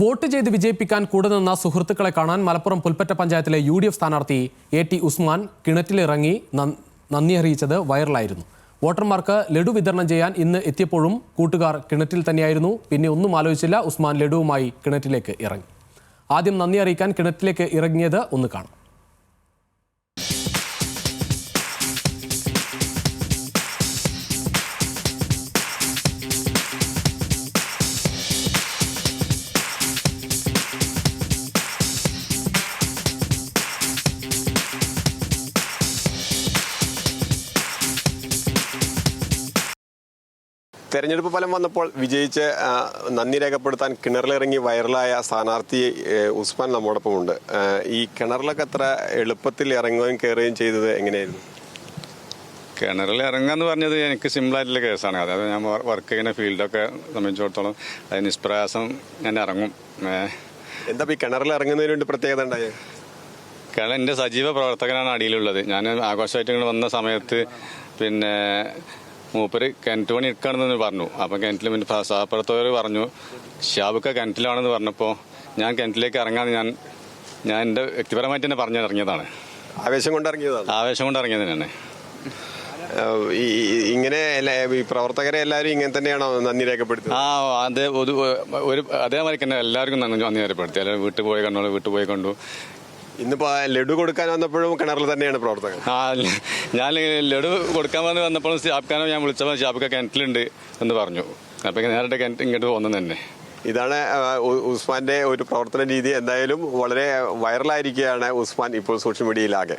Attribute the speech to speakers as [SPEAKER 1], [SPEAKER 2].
[SPEAKER 1] Vote ചെയ്ത് വിജയിപ്പിക്കാൻ കൂടെ നിന്ന സുഹൃത്തുക്കളെ കാണാൻ മലപ്പുറം പുൽപ്പറ്റ പഞ്ചായത്തിലെ യു ഡി എഫ് സ്ഥാനാർത്ഥി എ ടി ഉസ്മാൻ കിണറ്റിലിറങ്ങി നന്ദി അറിയിച്ചത് വൈറലായിരുന്നു. വോട്ടർമാർക്ക് ലഡു വിതരണം ചെയ്യാൻ ഇന്ന് എത്തിയപ്പോഴും കൂട്ടുകാർ കിണറ്റിൽ തന്നെയായിരുന്നു. പിന്നെ ഒന്നും ആലോചിച്ചില്ല ഉസ്മാൻ ലഡുവുമായി കിണറ്റിലേക്ക് ഇറങ്ങി. ആദ്യം നന്ദി അറിയിക്കാൻ കിണറ്റിലേക്ക് ഇറങ്ങിയത് ഒന്ന് കാണാം.
[SPEAKER 2] തെരഞ്ഞെടുപ്പ് ഫലം വന്നപ്പോൾ വിജയിച്ച് നന്ദി രേഖപ്പെടുത്താൻ കിണറിലിറങ്ങി വൈറലായ സ്ഥാനാർത്ഥി ഉസ്മാൻ നമ്മോടൊപ്പം ഉണ്ട് ഈ കിണറിലൊക്കെ അത്ര എളുപ്പത്തിൽ ഇറങ്ങുകയും കയറുകയും ചെയ്തത് എങ്ങനെയായിരുന്നു?
[SPEAKER 3] കിണറിൽ ഇറങ്ങുക എന്ന് പറഞ്ഞത് എനിക്ക് സിമ്പിളായിട്ടുള്ള കേസാണ് അതായത് ഞാൻ വർക്ക് ചെയ്യുന്ന ഫീൽഡൊക്കെ സംബന്ധിച്ചിടത്തോളം അത് നിഷ്പ്രയാസം ഞാൻ ഇറങ്ങും.
[SPEAKER 2] എന്താ ഈ കിണറിൽ ഇറങ്ങുന്നതിന് വേണ്ടി പ്രത്യേകത ഉണ്ടായത്
[SPEAKER 3] കാരണം എന്റെ സജീവ പ്രവർത്തകനാണ് അടിയിലുള്ളത്. ഞാൻ ആഘോഷമായിട്ട് ഇങ്ങനെ വന്ന സമയത്ത് പിന്നെ മൂപ്പര് കിണറ്റ് പണി എടുക്കുകയാണെന്ന് പറഞ്ഞു. അപ്പം കിണറ്റിൽ പിന്നെ സഹപ്രവർത്തകർ പറഞ്ഞു ഷാബുക്ക കിണറ്റിലാണെന്ന് പറഞ്ഞപ്പോൾ ഞാൻ കിണറ്റിലേക്ക് ഇറങ്ങാന്ന് ഞാൻ ഞാൻ എന്റെ വ്യക്തിപരമായിട്ട് തന്നെ പറഞ്ഞു ഇറങ്ങിയതാണ്.
[SPEAKER 2] ആവേശം കൊണ്ട് ഇറങ്ങിയതാണ്.
[SPEAKER 3] ആവേശം കൊണ്ട് ഇറങ്ങിയത് തന്നെ.
[SPEAKER 2] ഈ ഇങ്ങനെ ഈ പ്രവർത്തകരെ എല്ലാവരും ഇങ്ങനെ തന്നെയാണോ നന്ദി രേഖപ്പെടുത്തുന്നത്
[SPEAKER 3] ആ അതെ ഒരു അതേമാതിരി തന്നെ എല്ലാവർക്കും നന്ദി നന്ദി ഏർപ്പെടുത്തി അല്ലെങ്കിൽ വീട്ടിൽ പോയി കണ്ടു വീട്ടിൽ പോയി കണ്ടു.
[SPEAKER 2] ഇന്നിപ്പോ ലഡു കൊടുക്കാൻ വന്നപ്പോഴും കിണറിൽ തന്നെയാണ് പ്രവർത്തകർ
[SPEAKER 3] ആ ഞാൻ ലഡു കൊടുക്കാൻ വന്ന് വന്നപ്പോഴും ഷാപ്ഖാനോ ഞാൻ വിളിച്ചപ്പോൾ ഷാപ്ക കിണറ്റിലുണ്ട് എന്ന് പറഞ്ഞു. അപ്പൊ നേരിട്ട് കിണറ്റ് ഇങ്ങോട്ട് പോകുന്നത് തന്നെ.
[SPEAKER 2] ഇതാണ് ഉസ്മാന്റെ ഒരു പ്രവർത്തന രീതി. എന്തായാലും വളരെ വൈറലായിരിക്കുകയാണ് ഉസ്മാൻ ഇപ്പോൾ സോഷ്യൽ മീഡിയയിലാകെ.